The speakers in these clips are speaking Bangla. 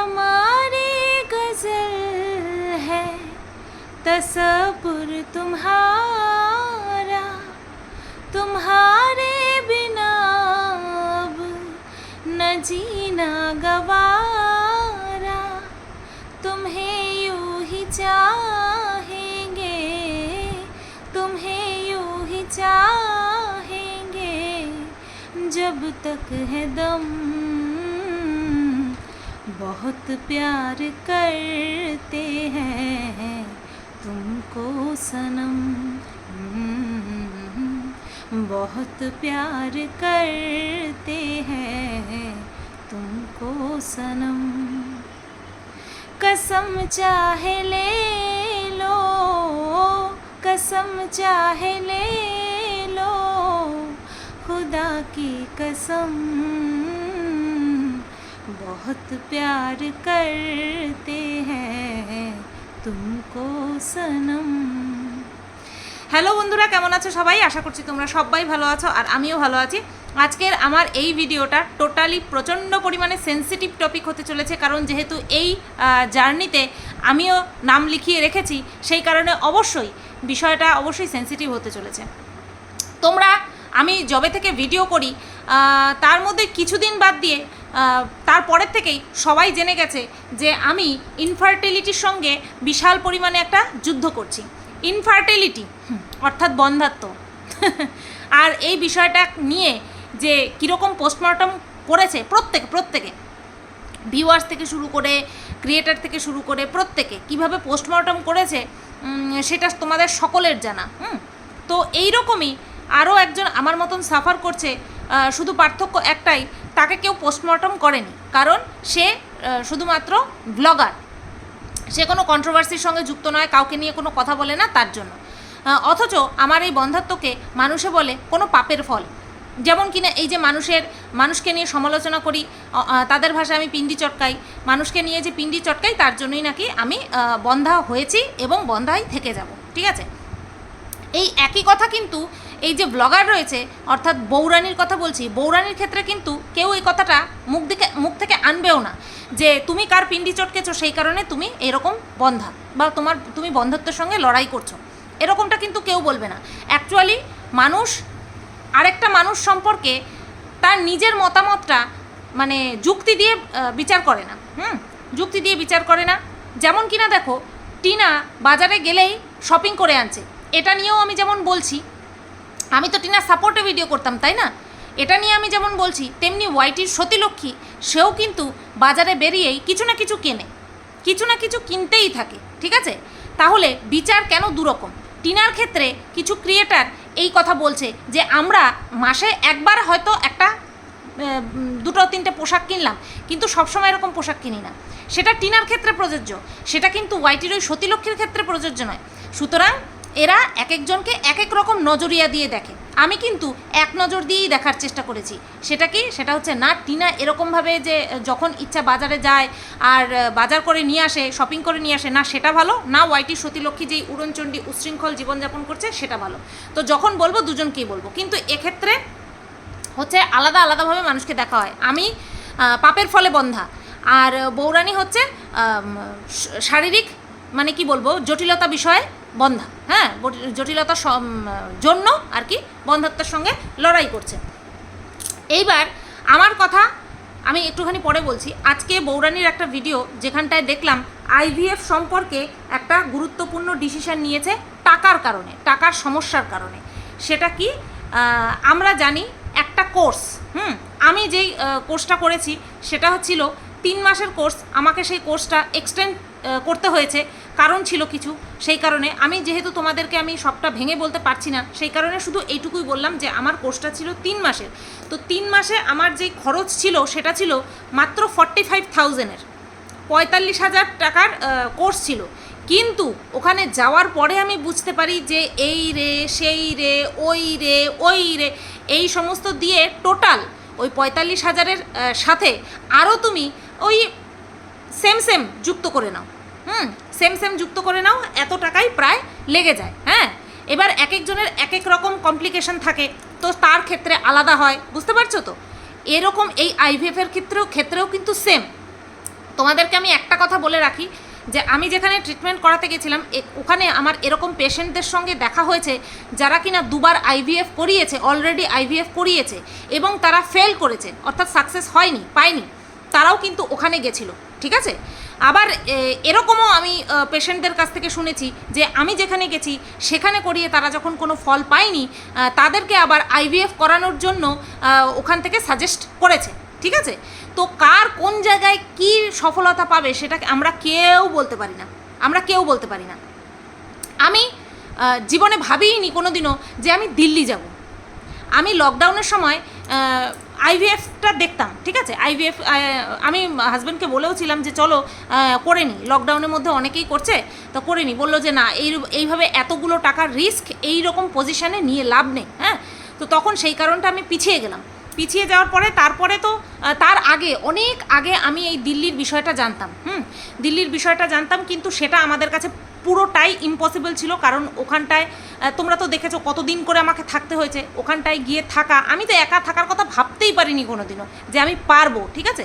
हमारी गज़ल है तसपुर तुम्हारा, तुम्हारे बिना अब न जीना गवारा। तुम्हें यूँ ही चाहेंगे, तुम्हें यूँ ही चाहेंगे, जब तक है दम बहुत प्यार करते हैं तुमको सनम। बहुत प्यार करते हैं तुमको सनम। कसम चाहे ले लो, कसम चाहे ले लो, खुदा की कसम। बहुत प्यार करते हैं तुमको सनम হ্যালো বন্ধুরা কেমন আছো সবাই আশা করছি তোমরা সবাই ভালো আছো আর আমিও ভালো আছি আজকের আমার এই ভিডিওটা টোটালি প্রচণ্ড পরিমাণে সেন্সিটিভ টপিক হতে চলেছে কারণ যেহেতু এই জার্নিতে আমিও নাম লিখিয়ে রেখেছি সেই কারণে অবশ্যই বিষয়টা অবশ্যই সেন্সিটিভ হতে চলেছে তোমরা আমি জবে থেকে ভিডিও করি আহ, তার মধ্যে কিছুদিন বাদ দিয়ে আহ, তারপরের থেকেই সবাই জেনে গেছে যে আমি ইনফার্টিলিটির সঙ্গে বিশাল পরিমাণে একটা যুদ্ধ করছি। ইনফার্টিলিটি অর্থাৎ বন্ধাত্ম। আর এই বিষয়টা নিয়ে যে কীরকম পোস্টমর্টম করেছে প্রত্যেকে প্রত্যেকে। ভিউয়ার্স থেকে শুরু করে ক্রিয়েটার থেকে শুরু করে প্রত্যেকে কীভাবে পোস্টমর্টম করেছে সেটা তোমাদের সকলের জানা, হুম? তো এই রকমই আরও একজন আমার মতন সাফার করছে শুধু পার্থক্য একটাই তাকে কেউ পোস্টমর্টম করেনি। কারণ সে শুধুমাত্র ব্লগার সে কোনো কন্ট্রোভার্সির সঙ্গে যুক্ত নয়, কাউকে নিয়ে কোনো কথা বলে না, তার জন্য। অথচ আমার এই বন্ধাত্মকে মানুষে বলে কোনো পাপের ফল। যেমন কিনা এই যে মানুষের, মানুষকে নিয়ে সমালোচনা করি তাদের ভাষায় আমি পিন্ডি চটকাই, মানুষকে নিয়ে যে পিন্ডি চটকাই, তার জন্যই নাকি আমি বন্ধা হয়েছি এবং বন্ধাই থেকে যাব। ঠিক আছে? এই একই কথা কিন্তু এই যে ব্লগার রয়েছে, অর্থাৎ বৌরানির কথা বলছি, বৌরানির ক্ষেত্রে কিন্তু কেউ এই কথাটা মুখ দিকে, মুখ থেকে আনবেও না। যে তুমি কার পিন্ডি চটকেছো, সেই কারণে তুমি এরকম বন্ধা বা তোমার, তুমি বন্ধত্বের সঙ্গে লড়াই করছ। এরকমটা কিন্তু কেউ বলবে না। অ্যাকচুয়ালি মানুষ, আরেকটা মানুষ সম্পর্কে তার নিজের মতামতটা মানে যুক্তি দিয়ে বিচার করে না। হুম? যুক্তি দিয়ে বিচার করে না। যেমন কিনা দেখো, টিনা বাজারে গেলেই শপিং করে আনছে। এটা নিয়েও আমি যেমন বলছি, আমি তো টিনার সাপোর্টে ভিডিও করতাম, তাই না? এটা নিয়ে আমি যেমন বলছি, তেমনি ওয়াইটির সতীলক্ষ্মী, সেও কিন্তু বাজারে বেরিয়েই কিছু না কিছু কেনে, কিছু না কিছু কিনতেই থাকে, ঠিক আছে? তাহলে বিচার কেন দুরকম? টিনার ক্ষেত্রে কিছু ক্রিয়েটার এই কথা বলছে যে আমরা মাসে একবার হয়তো একটা দুটো, তিনটে পোশাক কিনলাম, কিন্তু সবসময় এরকম পোশাক কিনি না। সেটা টিনার ক্ষেত্রে প্রযোজ্য, সেটা কিন্তু ওয়াইটির ওই সতীলক্ষ্মীর ক্ষেত্রে প্রযোজ্য নয়। সুতরাং এরা এক একজনকে এক এক রকম নজরিয়া দিয়ে দেখে। আমি কিন্তু এক নজর দিয়েই দেখার চেষ্টা করেছি। সেটা কি? সেটা হচ্ছে, না, টিনা এরকমভাবে যে, যখন ইচ্ছা বাজারে যায় আর বাজার করে নিয়ে আসে, শপিং করে নিয়ে আসে, না, সেটা ভালো, না, ওয়াইটি সতীলক্ষ্মী যেই উড়নচণ্ডী উশৃঙ্খল জীবনযাপন করছে, সেটা ভালো। তো যখন বলব, দুজনকেই বলব। কিন্তু এক্ষেত্রে হচ্ছে আলাদা আলাদাভাবে মানুষকে দেখা হয়। আমি পাপের ফলে বন্ধা। আর বৌরানী হচ্ছে শারীরিক মানে কি বলব, জটিলতা বিষয়ে বন্ধা হ্যাঁ জটিলতার জন্য আর কি বন্ধাত্বের সঙ্গে লড়াই করছে। এইবার আমার কথা আমি একটুখানি পরে বলছি। আজকে বৌরানির একটা ভিডিও যেখানটায় দেখলাম আইভিএফ সম্পর্কে একটা গুরুত্বপূর্ণ ডিসিশন নিয়েছে টাকার কারণে, টাকার সমস্যার কারণে। সেটা কি? আমরা জানি একটা কোর্স হুম, আমি যেই কোর্সটা করেছি সেটা হচ্ছিল তিন মাসের কোর্স আমাকে সেই কোর্সটা এক্সটেন্ড করতে হয়েছে। কারণ ছিল কিছু, সেই কারণে আমি যেহেতু তোমাদেরকে আমি সবটা ভেঙে বলতে পারছি না, সেই কারণে শুধু এইটুকুই বললাম যে আমার কোর্সটা ছিল তিন মাসের। তো তিন মাসে আমার যেই খরচ ছিল সেটা ছিল মাত্র ফর্টি ফাইভ থাউজেন্ডের পঁয়তাল্লিশ হাজার টাকার কোর্স ছিল। কিন্তু ওখানে যাওয়ার পরে আমি বুঝতে পারি যে এই রে, সেই রে, ওই রে ওই রে, এই সমস্ত দিয়ে টোটাল ওই পঁয়তাল্লিশ হাজারের সাথে আরও তুমি ওই সেম সেম যুক্ত করে নাও। হুম? সেম সেম যুক্ত করে নাও, এত টাকাই প্রায় লেগে যায় হ্যাঁ? এবার এক একজনের এক এক রকম কমপ্লিকেশন থাকে, তো তার ক্ষেত্রে আলাদা হয়, বুঝতে পারছ তো? এরকম এই আইভিএফের ক্ষেত্রেও ক্ষেত্রেও কিন্তু সেম তোমাদেরকে আমি একটা কথা বলে রাখি, যে আমি যেখানে ট্রিটমেন্ট করাতে গেছিলাম ওখানে আমার এরকম পেশেন্টদের সঙ্গে দেখা হয়েছে, যারা কিনা দুবার আইভিএফ করিয়েছে অলরেডি আইভিএফ করিয়েছে, এবং তারা ফেল করেছে, অর্থাৎ সাকসেস হয়নি, পায়নি, তারাও কিন্তু ওখানে গেছিল, ঠিক আছে? আবার এরকমও আমি পেশেন্টদের কাছ থেকে শুনেছি যে আমি যেখানে গেছি, সেখানে করিয়ে তারা যখন কোনো ফল পায়নি তাদেরকে আবার আইভিএফ করানোর জন্য ওখান থেকে সাজেস্ট করেছে। ঠিক আছে? তো কার কোন জায়গায় কি সফলতা পাবে সেটা আমরা কেউ বলতে পারি না। আমরা কেউ বলতে পারি না। আমি জীবনে ভাবিনি কোনো দিনও যে আমি দিল্লি যাব। আমি লকডাউনের সময় আইভিএফটা দেখতাম, ঠিক আছে? আইভিএফ আমি হাজব্যান্ডকে বলেও ছিলাম যে চলো করে নিই লকডাউনের মধ্যে অনেকেই করছে, তো করে নিই বলল যে না, এই এইভাবে এতগুলো টাকার রিস্ক এই রকম পজিশানে নিয়ে লাভ নেই হ্যাঁ? তো তখন সেই কারণটা আমি পিছিয়ে গেলাম। পিছিয়ে যাওয়ার পরে তারপরে তো তার আগে, অনেক আগে আমি এই দিল্লির বিষয়টা জানতাম, হুম? দিল্লির বিষয়টা জানতাম, কিন্তু সেটা আমাদের কাছে পুরোটাই ইম্পসিবল ছিল, কারণ ওখানটায় তোমরা তো দেখেছ কতদিন করে আমাকে থাকতে হয়েছে। ওখানটায় গিয়ে থাকা, আমি তো একা থাকার কথা ভাবতেই পারিনি কোনো দিনও যে আমি পারব, ঠিক আছে?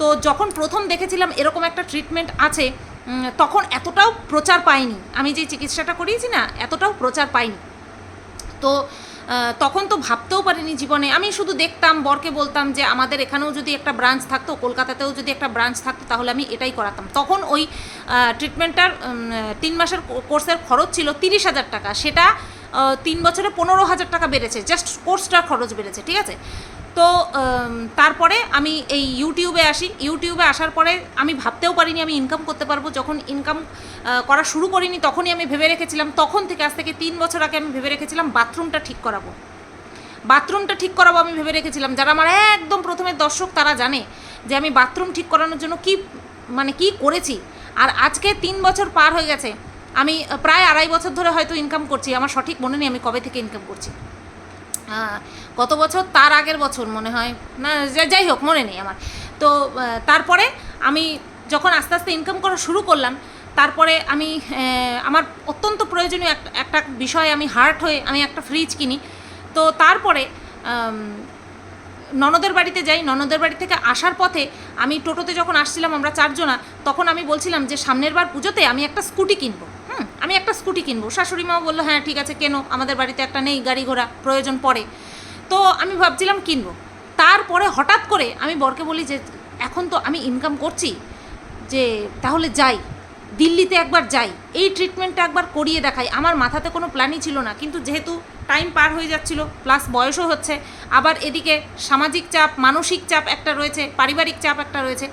তো যখন প্রথম দেখেছিলাম এরকম একটা ট্রিটমেন্ট আছে তখন এতটাও প্রচার পাইনি। আমি যে চিকিৎসাটা করিয়েছি না, এতটাও প্রচার পাইনি। তো তখন তো ভাবতেও পারিনি জীবনে। আমি শুধু দেখতাম, বরকে বলতাম যে আমাদের এখানেও যদি একটা ব্রাঞ্চ থাকতো, কলকাতাতেও যদি একটা ব্রাঞ্চ থাকতো, তাহলে আমি এটাই করাতাম। তখন ওই ট্রিটমেন্টটার তিন মাসের কোর্সের খরচ ছিল তিরিশ হাজার টাকা। সেটা তিন বছরে পনেরো হাজার টাকা বেড়েছে। জাস্ট কোর্সটার খরচ বেড়েছে, ঠিক আছে? তো তারপরে আমি এই ইউটিউবে আসি। ইউটিউবে আসার পরে আমি ভাবতেও পারিনি আমি ইনকাম করতে পারব। যখন ইনকাম করা শুরু করিনি তখনই আমি ভেবে রেখেছিলাম, তখন থেকে আজ থেকে তিন বছর আগে আমি ভেবে রেখেছিলাম বাথরুমটা ঠিক করাবো। বাথরুমটা ঠিক করাবো আমি ভেবে রেখেছিলাম। যারা আমার একদম প্রথমে দর্শক তারা জানে যে আমি বাথরুম ঠিক করানোর জন্য কি মানে কি করেছি। আর আজকে তিন বছর পার হয়ে গেছে। আমি প্রায় আড়াই বছর ধরে হয়তো ইনকাম করছি। আমার সঠিক মনে নেই আমি কবে থেকে ইনকাম করছি। আহ, গত বছর তার আগের বছর মনে হয় না যাই হোক মনে নেই আমার। তো তারপরে আমি যখন আস্তে আস্তে ইনকাম করা শুরু করলাম তারপরে আমি আমার অত্যন্ত প্রয়োজনীয় একটা একটা বিষয় আমি হার্ট হয়ে আমি একটা ফ্রিজ কিনি। তো তারপরে ননদের বাড়িতে যাই ননদের বাড়ি থেকে আসার পথে আমি টোটোতে যখন আসছিলাম আমরা চারজনা তখন আমি বলছিলাম যে সামনের বার পুজোতে আমি একটা স্কুটি কিনবো। হুম, আমি একটা স্কুটি কিনবো। শাশুড়ি মাও বলল হ্যাঁ ঠিক আছে, কেন, আমাদের বাড়িতে একটা নেই, গাড়ি ঘোড়া, প্রয়োজন পড়ে। তো আমি ভাবছিলাম কিনবো। তারপরে হঠাৎ করে আমি বরকে বলি যে, এখন তো আমি ইনকাম করছি, যে তাহলে যাই, দিল্লিতে একবার যাই, এই ট্রিটমেন্টটা একবার করিয়ে দেখাই। আমার মাথাতে কোনো প্ল্যানই ছিল না, কিন্তু যেহেতু টাইম পার হয়ে যাচ্ছিল প্লাস বয়সও হচ্ছে, আবার এদিকে সামাজিক চাপ, মানসিক চাপ একটা রয়েছে, পারিবারিক চাপ একটা রয়েছে,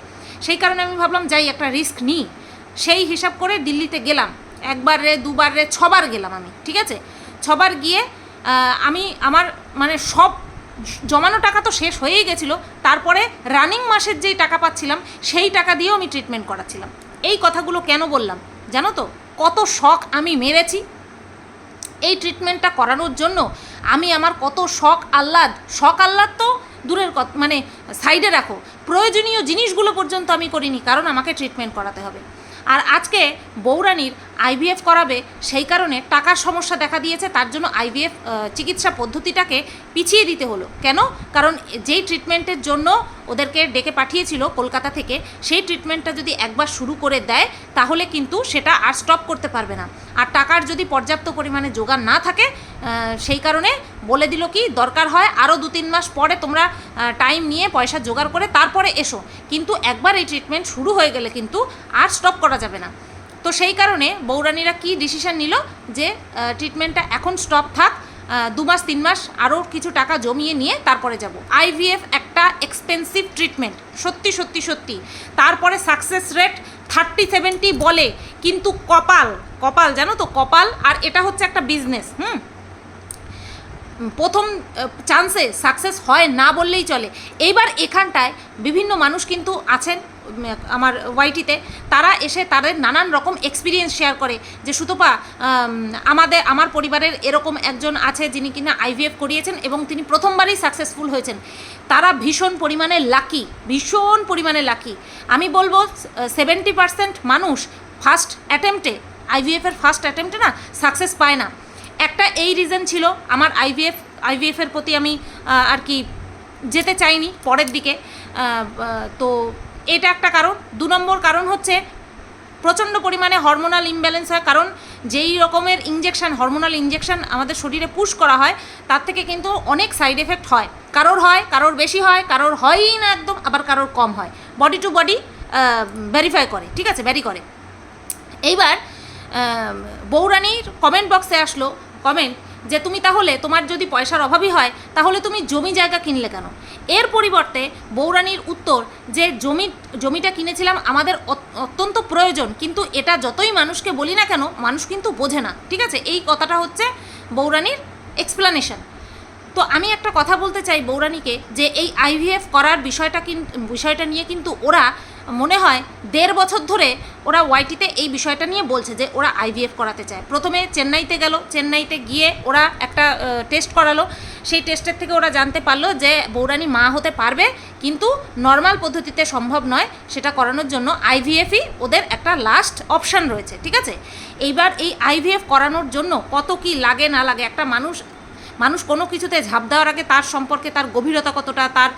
সেই কারণে আমি ভাবলাম, যাই, একটা রিস্ক নিই। সেই হিসাব করে দিল্লিতে গেলাম। একবার রে, দুবার রে, ছবার গেলাম আমি, ঠিক আছে? ছবার গিয়ে আমি আমার মানে সব জমানো টাকা তো শেষ হয়েই গেছিল, তারপরে রানিং মাসের যেই টাকা পাচ্ছিলাম, সেই টাকা দিয়েও আমি ট্রিটমেন্ট করাচ্ছিলাম। এই কথাগুলো কেন বললাম? জানো তো, কত শখ আমি মেরেছি। এই ট্রিটমেন্টটা করানোর জন্য আমি আমার কত শখ আহ্লাদ শখ আহ্লাদ তো দূরের মানে সাইডে রাখো। প্রয়োজনীয় জিনিসগুলো পর্যন্ত আমি করিনি, কারণ আমাকে ট্রিটমেন্ট করাতে হবে। আর আজকে বৌরানির আইভিএফ করাবে সেই কারণে টাকার সমস্যা দেখা দিয়েছে, তার জন্য আইভিএফ চিকিৎসা পদ্ধতিটাকে পিছিয়ে দিতে হলো। কেন? কারণ যেই ট্রিটমেন্টের জন্য ওদেরকে ডেকে পাঠিয়েছিল কলকাতা থেকে, সেই ট্রিটমেন্টটা যদি একবার শুরু করে দেয়, তাহলে কিন্তু সেটা আর স্টপ করতে পারবে না। আর টাকার যদি পর্যাপ্ত পরিমাণে জোগান না থাকে সেই কারণে বলে দিল কি, দরকার হয় আরও দু তিন মাস পরে তোমরা টাইম নিয়ে পয়সা জোগাড় করে তারপরে এসো। কিন্তু একবার এই ট্রিটমেন্ট শুরু হয়ে গেলে কিন্তু আর স্টপ করা যাবে না। তো সেই কারণে বৌরানীরা কি ডিসিশন নিল যে ট্রিটমেন্টটা এখন স্টপ থাক দু মাস, তিন মাস আরও কিছু টাকা জমিয়ে নিয়ে তারপরে যাব। আইভিএফ একটা এক্সপেন্সিভ ট্রিটমেন্ট সত্যি সত্যি সত্যি। তারপরে সাকসেস রেট থার্টি সেভেন্টি বলে, কিন্তু কপাল কপাল জানো তো, কপাল আর এটা হচ্ছে একটা বিজনেস হুম? প্রথম চান্সে সাকসেস হয় না বললেই চলে। এইবার এখানটায় বিভিন্ন মানুষ কিন্তু আছেন আমার ওয়াইটিতে তারা এসে তাদের নানান রকম এক্সপিরিয়েন্স শেয়ার করে যে, সুতপা আমাদের আমার পরিবারের এরকম একজন আছে যিনি কিনা আইভিএফ করিয়েছেন এবং তিনি প্রথমবারই সাকসেসফুল হয়েছেন। তারা ভীষণ পরিমাণে লাকি ভীষণ পরিমাণে লাকি আমি বলব সেভেন্টি পার্সেন্ট মানুষ ফার্স্ট অ্যাটেম্পটে আইভিএফের ফার্স্ট অ্যাটেম্পটে না সাকসেস পায় না। একটা এই রিজন ছিল, আমার আইভিএফ আইভিএফের প্রতি আমি আর কি যেতে চাইনি পরের দিকে। তো এটা একটা কারণ। দু নম্বর কারণ হচ্ছে প্রচণ্ড পরিমাণে হরমোনাল ইমব্যালেন্স হয়, কারণ যেই রকমের ইঞ্জেকশান হরমোনাল ইঞ্জেকশান আমাদের শরীরে পুশ করা হয়, তার থেকে কিন্তু অনেক সাইড এফেক্ট হয়। কারোর হয়, কারোর বেশি হয়, কারোর হয়ই না একদম, আবার কারোর কম হয়। বডি টু বডি ভেরিফাই করে, ঠিক আছে? ভ্যারি করে। এইবার বৌরানীর কমেন্ট বক্সে আসলো কমেন্ট যে তুমি তাহলে তোমার যদি পয়সার অভাবই হয়, তাহলে তুমি জমি জায়গা কিনলে কেন? এর পরিবর্তে বৌরানীর উত্তর যে জমি, জমিটা কিনেছিলাম আমাদের অত- অত্যন্ত প্রয়োজন, কিন্তু এটা যতই মানুষকে বলি না কেন, মানুষ কিন্তু বোঝে না। ঠিক আছে? এই কথাটা হচ্ছে বৌরানীর এক্সপ্লানেশন তো আমি একটা কথা বলতে চাই বৌরানীকে যে এই আইভিএফ করার বিষয়টা বিষয়টা নিয়ে কিন্তু ওরা মনে হয় দেড় বছর ধরে ওরা ওয়াইটিতে এই বিষয়টা নিয়ে বলছে যে ওরা আইভিএফ করাতে চায়। প্রথমে চেন্নাইতে গেল, চেন্নাইতে গিয়ে ওরা একটা টেস্ট করালো। সেই টেস্টের থেকে ওরা জানতে পারল যে বৌরানী মা হতে পারবে, কিন্তু নর্মাল পদ্ধতিতে সম্ভব নয়। সেটা করানোর জন্য আইভিএফই ওদের একটা লাস্ট অপশান রয়েছে, ঠিক আছে? এইবার এই আইভিএফ করানোর জন্য কত কি লাগে না লাগে একটা মানুষ মানুষ কোনো কিছুতে ঝাঁপ দেওয়ার আগে তার সম্পর্কে, তার গভীরতা কতটা, তার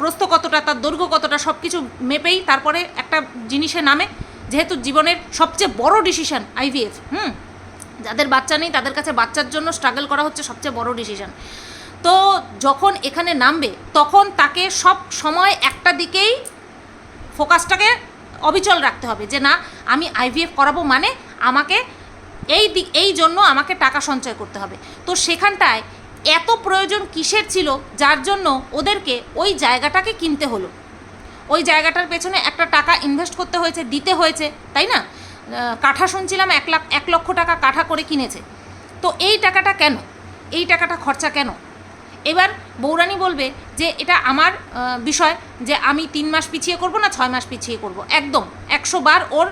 প্রস্থ কতটা, তার দৈর্ঘ্য কতটা সব কিছু মেপেই তারপরে একটা জিনিসে নামে, যেহেতু জীবনের সবচেয়ে বড় ডিসিশন আইভিএফ হুম? যাদের বাচ্চা নেই, তাদের কাছে বাচ্চার জন্য স্ট্রাগল করা হচ্ছে সবচেয়ে বড় ডিসিশন তো যখন এখানে নামবে, তখন তাকে সব সময় একটা দিকেই ফোকাসটাকে অবিচল রাখতে হবে যে না, আমি আইভিএফ করাবো মানে আমাকে এই দিক এই জন্য আমাকে টাকা সঞ্চয় করতে হবে। তো সেখানটায় এত প্রয়োজন কিসের ছিল যার জন্য ওদেরকে ওই জায়গাটাকে কিনতে হলো? ওই জায়গাটার পেছনে একটা টাকা ইনভেস্ট করতে হয়েছে, দিতে হয়েছে, তাই না? কাঠা শুনছিলাম এক লাখ, এক লক্ষ টাকা কাঠা করে কিনেছে। তো এই টাকাটা কেন? এই টাকাটা খরচা কেন? এবার বৌরানী বলবে যে এটা আমার বিষয় যে আমি তিন মাস পিছিয়ে করব না ছয় মাস পিছিয়ে করব। একদম, একশো বার ওর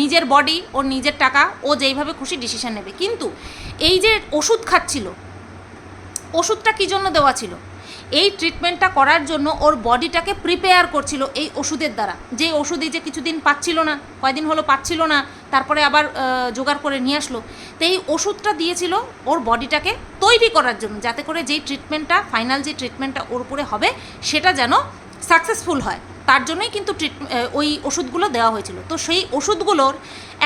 নিজের বডি ওর নিজের টাকা, ও যেইভাবে খুশি ডিসিশন নেবে। কিন্তু এই যে ওষুধ খাচ্ছিল ওষুধটা কী জন্য দেওয়া ছিল? এই ট্রিটমেন্টটা করার জন্য ওর বডিটাকে প্রিপেয়ার করছিল এই ওষুধের দ্বারা। যে ওষুধ এই যে কিছুদিন পাচ্ছিল না, কয়দিন হলো পাচ্ছিল না, তারপরে আবার জোগাড় করে নিয়ে আসলো তো এই ওষুধটা দিয়েছিল ওর বডিটাকে তৈরি করার জন্য, যাতে করে যেই ট্রিটমেন্টটা ফাইনাল যে ট্রিটমেন্টটা ওর উপরে হবে, সেটা যেন সাকসেসফুল হয়। তার জন্যই কিন্তু ট্রিট ওই ওষুধগুলো দেওয়া হয়েছিল। তো সেই ওষুধগুলোর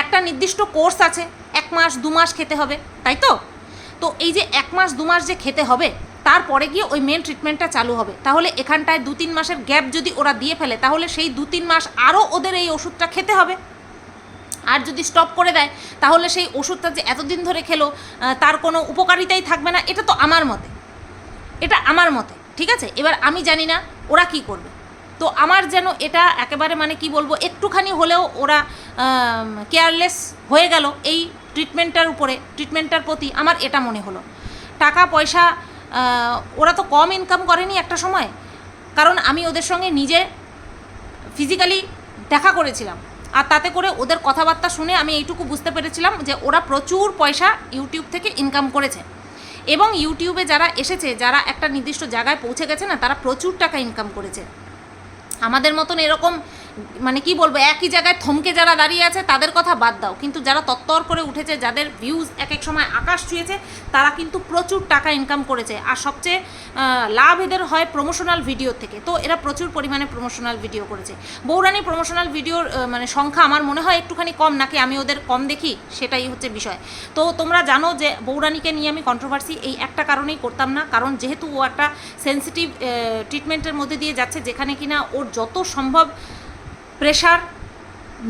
একটা নির্দিষ্ট কোর্স আছে, এক মাস, দু মাস খেতে হবে, তাই তো? তো এই যে এক মাস, দু মাস যে খেতে হবে, তারপরে গিয়ে ওই মেন ট্রিটমেন্টটা চালু হবে। তাহলে এখানটায় দু তিন মাসের গ্যাপ যদি ওরা দিয়ে ফেলে, তাহলে সেই দু তিন মাস আরও ওদের এই ওষুধটা খেতে হবে। আর যদি স্টপ করে দেয়, তাহলে সেই ওষুধটা যে এতদিন ধরে খেলো তার কোনো উপকারিতাই থাকবে না। এটা তো আমার মতে। এটা আমার মতে, ঠিক আছে? এবার আমি জানি না ওরা কি করবে। তো আমার যেন এটা একেবারে মানে কি বলব, একটুখানি হলেও ওরা কেয়ারলেস হয়ে গেল এই ট্রিটমেন্টটার উপরে ট্রিটমেন্টটার প্রতি আমার এটা মনে হলো। টাকা, পয়সা ওরা তো কম ইনকাম করেনি একটা সময়। কারণ আমি ওদের সঙ্গে নিজে ফিজিক্যালি দেখা করেছিলাম। আর তাতে করে ওদের কথাবার্তা শুনে আমি এইটুকু বুঝতে পেরেছিলাম যে ওরা প্রচুর পয়সা ইউটিউব থেকে ইনকাম করেছে। এবং ইউটিউবে যারা এসেছে, যারা একটা নির্দিষ্ট জায়গায় পৌঁছে গেছে না, তারা প্রচুর টাকা ইনকাম করেছে। আমাদের মতন এরকম মানে কি বলব, একই জায়গায় থমকে যারা দাঁড়িয়ে আছে, তাদের কথা বাদ দাও। কিন্তু যারা তত্তর করে উঠেছে, যাদের ভিউজ এক এক সময় আকাশ ছুঁয়েছে, তারা কিন্তু প্রচুর টাকা ইনকাম করেছে। আর সবচেয়ে লাভ এদের হয় প্রমোশনাল ভিডিও থেকে। তো এরা প্রচুর পরিমাণে প্রমোশনাল ভিডিও করেছে। বৌরানি প্রমোশনাল ভিডিওর মানে সংখ্যা আমার মনে হয় একটুখানি কম, নাকি আমি ওদের কম দেখি? সেটাই হচ্ছে বিষয়। তো তোমরা জানো যে বৌরানিকে নিয়ে আমি কন্ট্রোভার্সি এই একটা কারণেই করতাম না। কারণ যেহেতু ও একটা সেন্সিটিভ ট্রিটমেন্টের মধ্যে দিয়ে যাচ্ছে, যেখানে কিনা ওর যত সম্ভব প্রেশার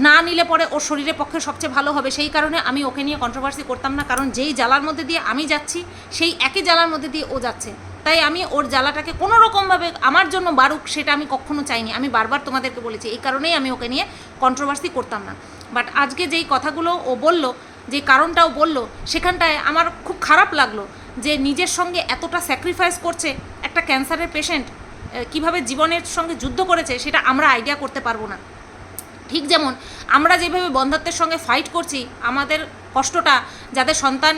না নিলে পরে ওর শরীরের পক্ষে সবচেয়ে ভালো হবে। সেই কারণে আমি ওকে নিয়ে কন্ট্রোভার্সি করতাম না, কারণ যেই জ্বালার মধ্যে দিয়ে আমি যাচ্ছি, সেই একই জ্বালার মধ্যে দিয়ে ও যাচ্ছে। তাই আমি ওর জ্বালাটাকে কোনো রকমভাবে আমার জন্য বাড়ুক সেটা আমি কখনো চাইনি। আমি বারবার তোমাদেরকে বলেছি, এই কারণেই আমি ওকে নিয়ে কন্ট্রোভার্সি করতাম না। বাট আজকে যেই কথাগুলো ও বলল, যে কারণটাও বলল, সেখানটায় আমার খুব খারাপ লাগল যে নিজের সঙ্গে এতটা স্যাক্রিফাইস করছে একটা ক্যান্সারের পেশেন্ট কীভাবে জীবনের সঙ্গে যুদ্ধ করেছে, সেটা আমরা আইডিয়া করতে পারব না। ঠিক যেমন আমরা যেভাবে বন্ধাত্বের সঙ্গে ফাইট করছি, আমাদের কষ্টটা যাদের সন্তান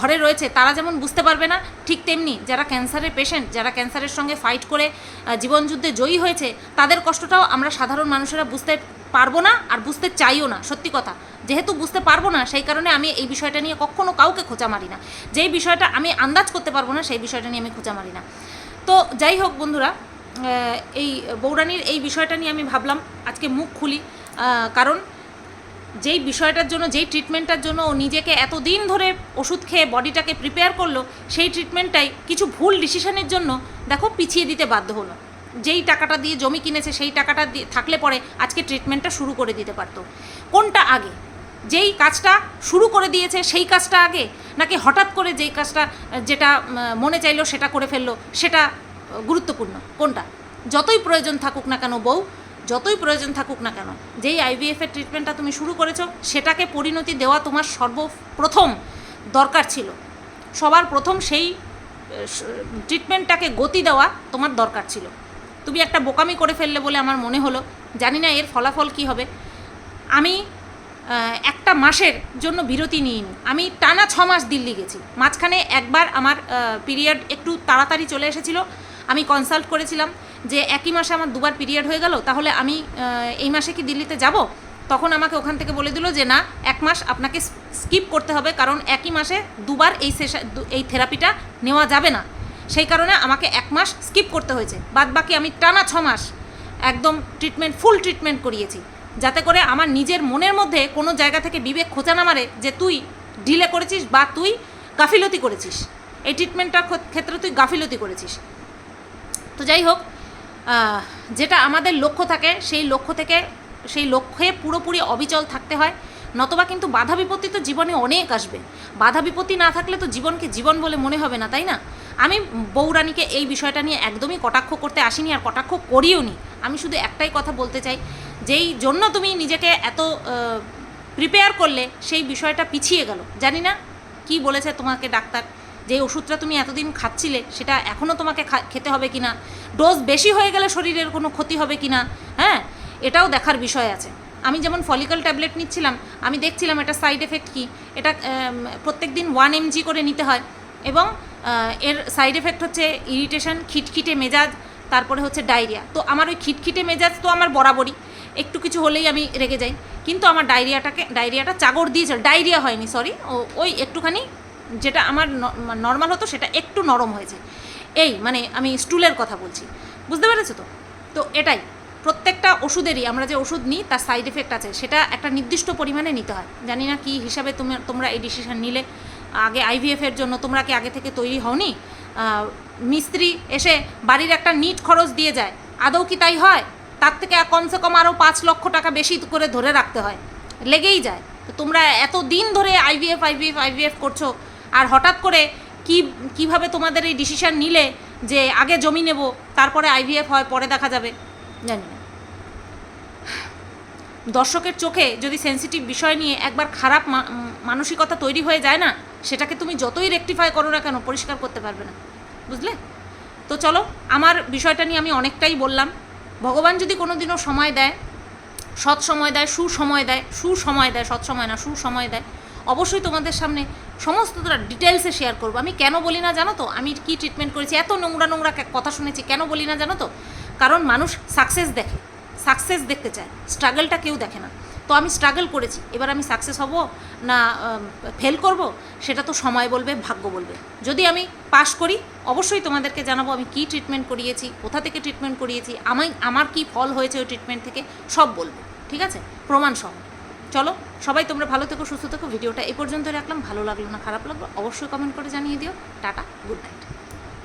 ঘরে রয়েছে, তারা যেমন বুঝতে পারবে না, ঠিক তেমনি যারা ক্যান্সারের পেশেন্ট যারা ক্যান্সারের সঙ্গে ফাইট করে জীবনযুদ্ধে জয়ী হয়েছে, তাদের কষ্টটাও আমরা সাধারণ মানুষেরা বুঝতে পারব না আর বুঝতে চাইও না, সত্যি কথা। যেহেতু বুঝতে পারব না, সেই কারণে আমি এই বিষয়টা নিয়ে কখনো কাউকে খোঁচা মারি না। যেই বিষয়টা আমি আন্দাজ করতে পারব না, সেই বিষয়টা নিয়ে আমি খোঁচা মারি না। তো যাই হোক বন্ধুরা এই বৌরানির এই বিষয়টা নিয়ে আমি ভাবলাম, আজকে মুখ খুলি। কারণ যেই বিষয়টার জন্য, যেই ট্রিটমেন্টটার জন্য ও নিজেকে এতদিন ধরে ওষুধ খেয়ে বডিটাকে প্রিপেয়ার করল, সেই ট্রিটমেন্টটাই কিছু ভুল ডিসিশনের জন্য দেখো পিছিয়ে দিতে বাধ্য হলো। যেই টাকাটা দিয়ে জমি কিনেছে, সেই টাকাটা দিয়ে থাকলে পরে আজকে ট্রিটমেন্টটা শুরু করে দিতে পারতো। কোনটা আগে? যেই কাজটা শুরু করে দিয়েছে, সেই কাজটা আগে? নাকি হঠাৎ করে যেই কাজটা, যেটা মনে চাইলো সেটা করে ফেলল, সেটা গুরুত্বপূর্ণ? কোনটা? যতই প্রয়োজন থাকুক না কেন বউ যতই প্রয়োজন থাকুক না কেন, যেই আইভিএফ এর ট্রিটমেন্টটা তুমি শুরু করেছ, সেটাকে পরিণতি দেওয়া তোমার সর্বপ্রথম দরকার ছিল। সবার প্রথম সেই ট্রিটমেন্টটাকে গতি দেওয়া তোমার দরকার ছিল। তুমি একটা বোকামি করে ফেললে বলে আমার মনে হলো, জানি না এর ফলাফল কী হবে। আমি একটা মাসের জন্য বিরতি নিইনি। আমি টানা ছ মাস দিল্লি গেছি। মাঝখানে একবার আমার পিরিয়ড একটু তাড়াতাড়ি চলে এসেছিল। আমি কনসাল্ট করেছিলাম। যে একই মাসে আমার দুবার পিরিয়ড হয়ে গেল, তাহলে আমি এই মাসে কি দিল্লিতে যাব? তখন আমাকে ওখান থেকে বলে দিল যে, না, এক মাস আপনাকে স্কিপ করতে হবে, কারণ একই মাসে দুবার এই সেশন এই থেরাপিটা নেওয়া যাবে না। সেই কারণে আমাকে এক মাস স্কিপ করতে হয়েছে। বাদ বাকি আমি টানা ছ মাস একদম ট্রিটমেন্ট, ফুল ট্রিটমেন্ট করিয়েছি, যাতে করে আমার নিজের মনের মধ্যে কোনো জায়গা থেকে বিবেক খোঁচা না মারে যে, তুই ডিলে করেছিস বা তুই গাফিলতি করেছিস। এই ট্রিটমেন্টটার ক্ষেত্রে তুই গাফিলতি করেছিস। তো যাই হোক যেটা আমাদের লক্ষ্য থাকে, সেই লক্ষ্য থেকে, সেই লক্ষ্যে পুরোপুরি অবিচল থাকতে হয়। নতবা কিন্তু বাধা বিপত্তি তো জীবনে অনেক আসবে। বাধা বিপত্তি না থাকলে তো জীবনকে জীবন বলে মনে হবে না, তাই না? আমি বৌরানীকে এই বিষয়টা নিয়ে একদমই কটাক্ষ করতে আসিনি আর কটাক্ষ করিও নি। আমি শুধু একটাই কথা বলতে চাই, যেই জন্য তুমি নিজেকে এত প্রিপেয়ার করলে সেই বিষয়টা পিছিয়ে গেল। জানি না কি বলেছে তোমাকে ডাক্তার। যে ওষুধটা তুমি এতদিন খাচ্ছিলে, সেটা এখনও তোমাকে খেতে হবে কি না ডোজ বেশি হয়ে গেলে শরীরের কোনো ক্ষতি হবে কি না হ্যাঁ এটাও দেখার বিষয় আছে। আমি যেমন ফলিকল ট্যাবলেট নিচ্ছিলাম, আমি দেখছিলাম এটা সাইড এফেক্ট কী। এটা প্রত্যেক দিন ওয়ান এমজি করে নিতে হয় এবং এর সাইড এফেক্ট হচ্ছে ইরিটেশন, খিটখিটে মেজাজ, তারপরে হচ্ছে ডায়রিয়া। তো আমার ওই খিটখিটে মেজাজ তো আমার বরাবরই। একটু কিছু হলেই আমি রেগে যাই। কিন্তু আমার ডায়রিয়াটাকে, ডায়রিয়াটা চাগর দিয়েছিল ডায়রিয়া হয়নি সরি ওই একটুখানি যেটা আমার নর্মাল হতো, সেটা একটু নরম হয়েছে। এই মানে আমি স্টুলের কথা বলছি। বুঝতে পেরেছ তো? তো এটাই, প্রত্যেকটা ওষুধেরই, আমরা যে ওষুধ নিই, তার সাইড এফেক্ট আছে। সেটা একটা নির্দিষ্ট পরিমাণে নিতে হয়। জানি না কী হিসাবে তুমি, তোমরা এই ডিসিশন নিলে। আগে আইভিএফ এর জন্য তোমরা কি আগে থেকে তৈরি হওনি? মিস্ত্রি এসে বাড়ির একটা নিট খরচ দিয়ে যায়। আদৌ কি তাই হয়? তার থেকে কমসে কম আরও পাঁচ লক্ষ টাকা বেশি করে ধরে রাখতে হয়। লেগেই যায়। তো তোমরা এত দিন ধরে আইভিএফ আইভিএফ আইভিএফ করছ আর হঠাৎ করে কি কীভাবে তোমাদের এই ডিসিশন নিলে যে আগে জমি নেব তারপরে আইভিএফ হয় পরে দেখা যাবে? জানি না। দর্শকের চোখে যদি সেন্সিটিভ বিষয় নিয়ে একবার খারাপ মানসিকতা তৈরি হয়ে যায় না সেটাকে তুমি যতই রেকটিফাই করো না কেন পরিষ্কার করতে পারবে না। বুঝলে? তো চলো আমার বিষয়টা নিয়ে আমি অনেকটাই বললাম। ভগবান যদি কোনো দিনও সময় দেয় সৎ সময় দেয় সুসময় দেয় সুসময় দেয় সৎ সময় না সুসময় দেয় অবশ্যই তোমাদের সামনে সমস্তটা ডিটেলসে শেয়ার করব। আমি কেন বলি না জানো তো? আমি কি ট্রিটমেন্ট করেছি? এত নোংরা নোংরা কথা শুনেছি, কেন বলি না জানো তো? কারণ মানুষ সাকসেস দেখে সাকসেস দেখতে চায়। স্ট্রাগলটা কেউ দেখে না। তো আমি স্ট্রাগল করেছি। এবার আমি সাকসেস হব না ফেল করব? সেটা তো সময় বলবে, ভাগ্য বলবে। যদি আমি পাশ করি, অবশ্যই তোমাদেরকে জানাব আমি কি ট্রিটমেন্ট করিয়েছি, কোথা থেকে ট্রিটমেন্ট করিয়েছি আমি আমার কি ফল হয়েছে ওই ট্রিটমেন্ট থেকে, সব বলব। ঠিক আছে? প্রমাণ সহ। চলো, সবাই তোমরা ভালো থেকো, সুস্থ থেকো। ভিডিওটা এই পর্যন্ত রাখলাম। ভালো লাগল না, খারাপ লাগল, অবশ্যই কমেন্ট করে জানিয়ে দিও। Tata good night